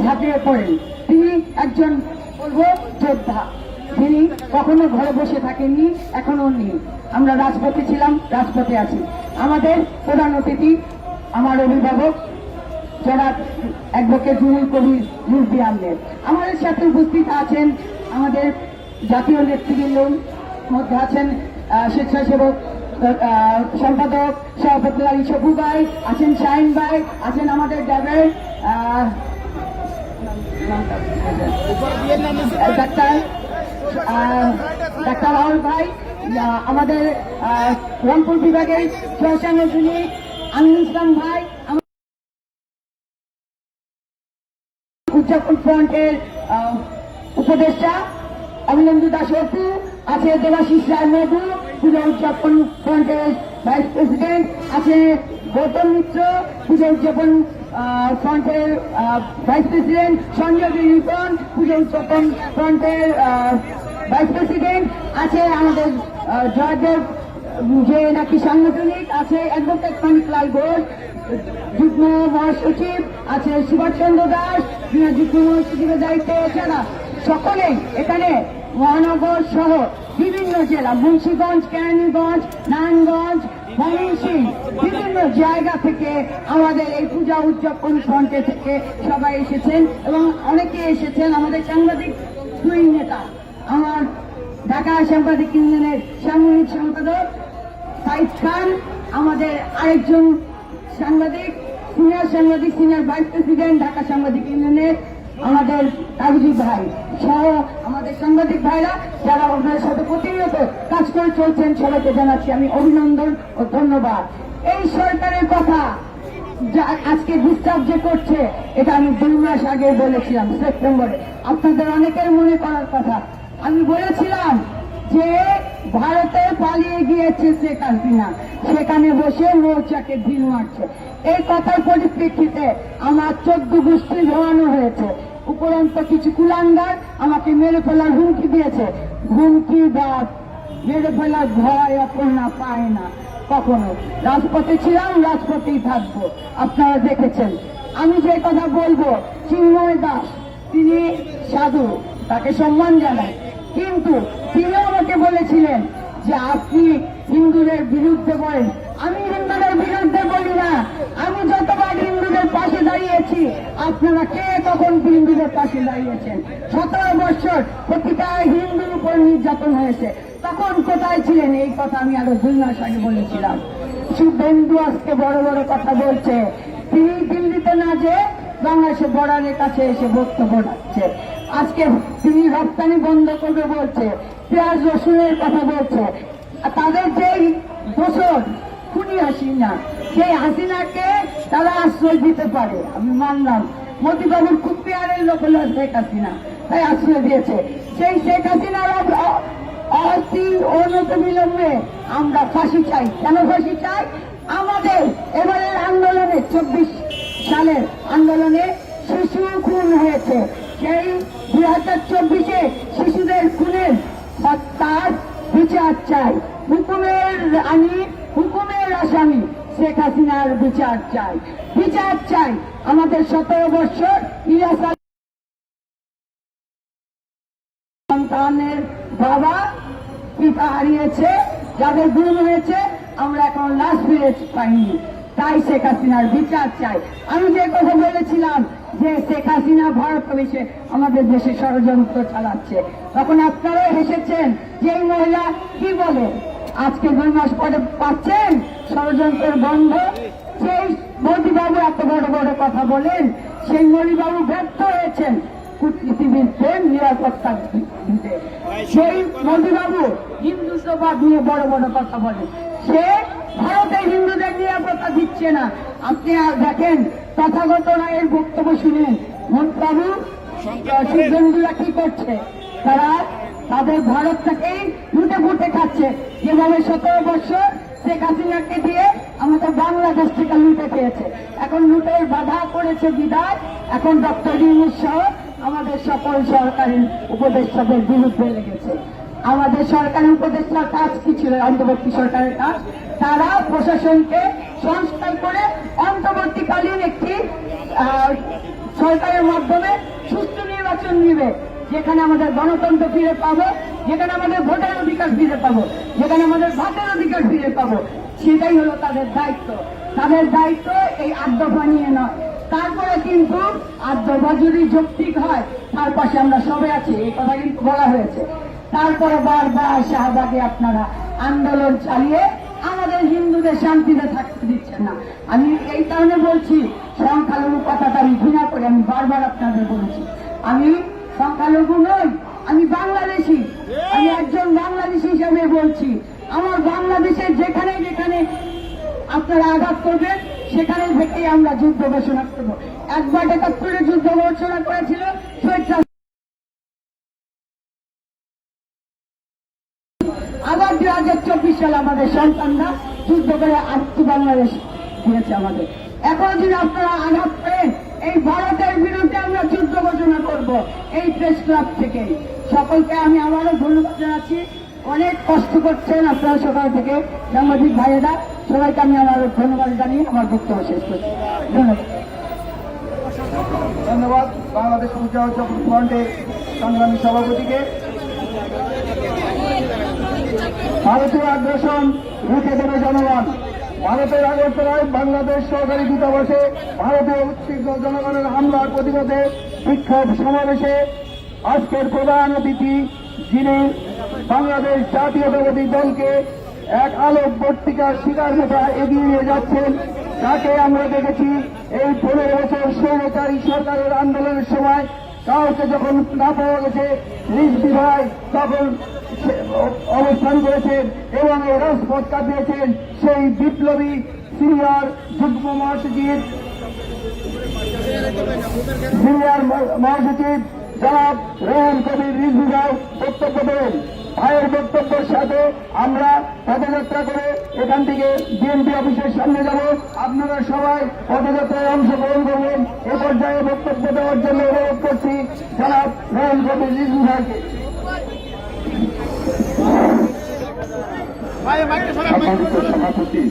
ঝাঁপিয়ে পড়েন। তিনি একজন, বলব, যোদ্ধা। যিনি কখনো ঘরে বসে থাকেননি এখনও নেই। আমরা রাজপথে ছিলাম, রাজপথে আছি। আমাদের প্রধান অতিথি, আমার অভিভাবক, জনাব অ্যাডভোকেট জুনুল কবির মুরবি আহমেদ। আমাদের সাথে উপস্থিত আছেন আমাদের জাতীয় নেতৃবৃন্দ, মধ্যে আছেন স্বেচ্ছাসেবক সম্পাদক, সভাপতি সবু ভাই, আছেন শাহিন ভাই, আছেন আমাদের ড্রাইভার ডাক্তার রাহুল ভাই আমাদের রংপুর বিভাগের সহসাঙ্গ যিনি আমিন ইসলাম ভাই উদযাপন ফ্রন্টের উপদেষ্টা অভিনন্দু দাস অপু, আছে দেবাশিস রায় মধু পূজা উদযাপন ফ্রন্টের ভাইস প্রেসিডেন্ট, আছে গৌতম মিত্র, পূজা উদযাপন ফ্রন্টের ভাইস প্রেসিডেন্ট সঞ্জয় রিপন পূজা উদযাপন ফ্রন্টের ভাইস প্রেসিডেন্ট আছে আমাদের জয়দেব যে নাকি সাংগঠনিক আছে অ্যাডভোকেট মানিকলাল ঘোষ যুগ্ম মহাসচিব আছে সুভাষ চন্দ্র দাস যুগ্ম মহাসচিবের দায়িত্বে এছাড়া সকলেই এখানে মহানগর সহ বিভিন্ন জেলা, মুন্সিগঞ্জ, কেরানীগঞ্জ, নারায়ণগঞ্জ ময়মনসিংহ বিভিন্ন জায়গা থেকে আমাদের এই পূজা উদযাপন ফ্রন্টে থেকে সবাই এসেছেন এবং অনেকে এসেছেন আমাদের সাংবাদিক দুই নেতা। আমার ঢাকা সাংবাদিক ইউনিয়নের সাংবাদিক সম্পাদক সাইদ খান, আমাদের আরেকজন সাংবাদিক, সিনিয়র সাংবাদিক, সিনিয়র ভাইস প্রেসিডেন্ট ঢাকা সাংবাদিক ইউনিয়নের আমাদের কাগজি ভাই সহ আমাদের সাংবাদিক ভাইরা যারা ওনার সাথে প্রতিনিয়ত কাজ করে চলছেন সবাইকে জানাচ্ছি আমি অভিনন্দন ও ধন্যবাদ। এই সরকারের কথা আজকে ডিস্টার্ব যে করছে, এটা আমি দুই মাস আগে বলেছিলাম, সেপ্টেম্বরে। আপনাদের অনেকের মনে করার কথা। আমি বলেছিলাম যে ভারতে পালিয়ে গিয়েছে শেখ হাসিনা। সেখানে বসে মৌচাকে ঢিল মারছে। এই কথার পরিপ্রেক্ষিতে আমার চোদ্দ গোষ্ঠী ধোয়ানো হয়েছে। উপরন্ত কিছু কুলাঙ্গার আমাকে মেরে ফেলার হুমকি দিয়েছে। হুমকি দাঁত মেরে ফেলার ভয় অপর্ণা পায় না। কখনো রাজপথে ছিলাম, রাজপথেই থাকব। আপনারা দেখেছেন। আমি যে কথা বলব, চিন্ময় দাস, তিনি সাধু, তাকে সম্মান জানাই। কিন্তু তিনি আমাকে বলেছিলেন যে আপনি হিন্দুদের বিরুদ্ধে বলেন। আমি হিন্দুদের বিরুদ্ধে বলি না। আমি যতবার হিন্দুদের পাশে দাঁড়িয়েছি, আপনারা কে তখন হিন্দুদের পাশে দাঁড়িয়েছেন? সতেরো বছর প্রতিটা হিন্দুর উপর নির্যাতন হয়েছে। তখন কোথায় ছিলেন? এই কথা আমি আরও দুই মাস আগে বলেছিলাম। শুভেন্দু আজকে বড় বড় কথা বলছে। তিনি দিল্লিতে না যে বাংলাদেশের বর্ডারের কাছে এসে বক্তব্য রাখছে। আজকে তিনি রপ্তানি বন্ধ করবে বলছে। পেঁয়াজ, রসুনের কথা বলছে। তাদের যেই দোষর, খুনি হাসিনা, সেই হাসিনাকে তারা আশ্রয় দিতে পারে। আমি মানলাম। মোদীবাবুর খুব পেয়ারের লোক হলো শেখ হাসিনা। তাই আশ্রয় দিয়েছে। সেই শেখ হাসিনার অস্থির অনত বিলম্বে আমরা ফাঁসি চাই। কেন ফাঁসি চাই? আমাদের এবারের আন্দোলনে, চব্বিশ সালের আন্দোলনে শিশু খুন হয়েছে। সেই দুই হাজার চব্বিশে বিচার চাই। হুকুমের আমি, হুকুমের আসামি শেখ হাসিনার বিচার চাই। বিচার চাই আমাদের সতেরো বছর ইলিয়াস সন্তানের বাবা পিতা হারিয়েছে, যাদের গুম হয়েছে, আমরা এখন লাশ ফিরে পাইনি। তাই শেখ হাসিনার বিচার চাই। আমি যে কথা বলেছিলাম যে শেখ হাসিনা ভারত প্রবেশে আমাদের দেশে ষড়যন্ত্র চালাচ্ছে। তখন আপনারাও হেসেছেন যে এই মহিলা কি বলে? আজকে দুই মাস পরে পাচ্ছেন ষড়যন্ত্রের বন্ধ। সেই মোদীবাবু এত বড় বড় কথা বলেন, সেই মোদীবাবু ব্যর্থ হয়েছেন। কূটনীতিবিদকে নিরাপত্তা দিতে। সেই মোদীবাবু সভা নিয়ে বড় বড় কথা বলেন। সে ভারতের হিন্দুদের নিরাপত্তা দিচ্ছে না। আপনি আর দেখেন তথাগত রায়ের বক্তব্য শুনেন মন্ত্রবাবু সিদ্ধেন্দুরা কি করছে? তারা তাদের ভারত থেকেই লুটে ফুটে খাচ্ছে। যেভাবে সতেরো বছর শেখ হাসিনাকে দিয়ে আমাদের বাংলাদেশ থেকে লুটে খেয়েছে। এখন লুটের বাধা করেছে বিদায়। এখন ডক্টর ইউনুস সহ আমাদের সকল সরকারি উপদেষ্টাদের বিরুদ্ধে লেগেছে। আমাদের সরকারি উপদেষ্টার কাজ কি ছিল? অন্তর্বর্তী সরকারের কাজ। তারা প্রশাসনকে সংস্কার করে অন্তর্বর্তীকালীন একটি সরকারের মাধ্যমে সুষ্ঠু নির্বাচন নিবে। যেখানে আমাদের গণতন্ত্র ফিরে পাবো, যেখানে আমাদের ভোটের অধিকার ফিরে পাবো, যেখানে আমাদের ভাতের অধিকার ফিরে পাবো। সেটাই হলো তাদের দায়িত্ব। তাদের দায়িত্ব এই আদ্যফা নিয়ে নয়। তারপরে কিন্তু আদ্যফা যদি যৌক্তিক হয়, তার পাশে আমরা সবে আছি। এই কথা কিন্তু বলা হয়েছে। তারপরে বারবার শাহবাগে আপনারা আন্দোলন চালিয়ে আমাদের হিন্দুদের শান্তিতে থাকতে দিচ্ছেন না। আমি এই কারণে বলছি, সংখ্যালঘু কথাটা আমি ঘৃণা করি আমি বারবার আপনাদের বলেছি। আমি সংখ্যালঘু নই, আমি বাংলাদেশি। আমি একজন বাংলাদেশি হিসাবে বলছি, আমার বাংলাদেশের যেখানে যেখানে আপনারা আঘাত করবেন, সেখানে থেকেই আমরা যুদ্ধ ঘোষণা করব। একবার একাত্তরে যুদ্ধ ঘোষণা করেছিল স্বেচ্ছা আবার দুই হাজার চব্বিশ সালে আমাদের সন্তানরা যুদ্ধ করে আত্মী বাংলাদেশ দিয়েছে আমাদের। এখন যদি আপনারা আঘাত করেন, এই ভারতের বিরুদ্ধে আমরা যুদ্ধ ঘোষণা করব, এই প্রেস ক্লাব থেকে। সকলকে আমি আবারও ধন্যবাদ জানাচ্ছি। অনেক কষ্ট করছেন আপনারা সকাল থেকে, সাংবাদিক ভাইয়েরা। সবাইকে আমি আমার ধন্যবাদ জানিয়ে আমার বক্তব্য শেষ করছি। ধন্যবাদ। ধন্যবাদ। বাংলাদেশ উদযাপন ফ্রন্টের সংগ্রামী সভাপতিকে ভারতীয় আগ্রাসন রুখে দেবে জনগণ। ভারতের আগরতলায় বাংলাদেশ সরকারি দূতাবাসে ভারতীয় উচ্ছিষ্ট জনগণের হামলার প্রতিবাদে বিক্ষোভ সমাবেশে আজকের প্রধান অতিথি, যিনি বাংলাদেশ জাতীয়তাবাদী দলকে এক আলোক বর্তিকার শিকার মতো এগিয়ে নিয়ে যাচ্ছেন, তাকে আমরা দেখেছি এই পনেরো বছর স্বৈরাচারী সরকারের আন্দোলনের সময় কাউকে যখন না পাওয়া গেছে, নিজ ভাই তখন অবস্থান করেছেন এবং এই রাজপথ কাটিয়েছেন সেই বিপ্লবী সিনিয়র যুগ্ম মহাসচিব। সিনিয়র মহাসচিব জনাব রেহান কবির রিজভি ভাই বক্তব্য দেবেন ভাইয়ের বক্তব্যের সাথে আমরা পদযাত্রা করে এখান থেকে বিএনপি অফিসের সামনে যাব। আপনারা সবাই পদযাত্রায় অংশগ্রহণ করবেন এ পর্যায়ে বক্তব্য দেওয়ার জন্য অনুরোধ করছি জনাব রেহান কবির রিজভি ভাইকে। সভাপতি।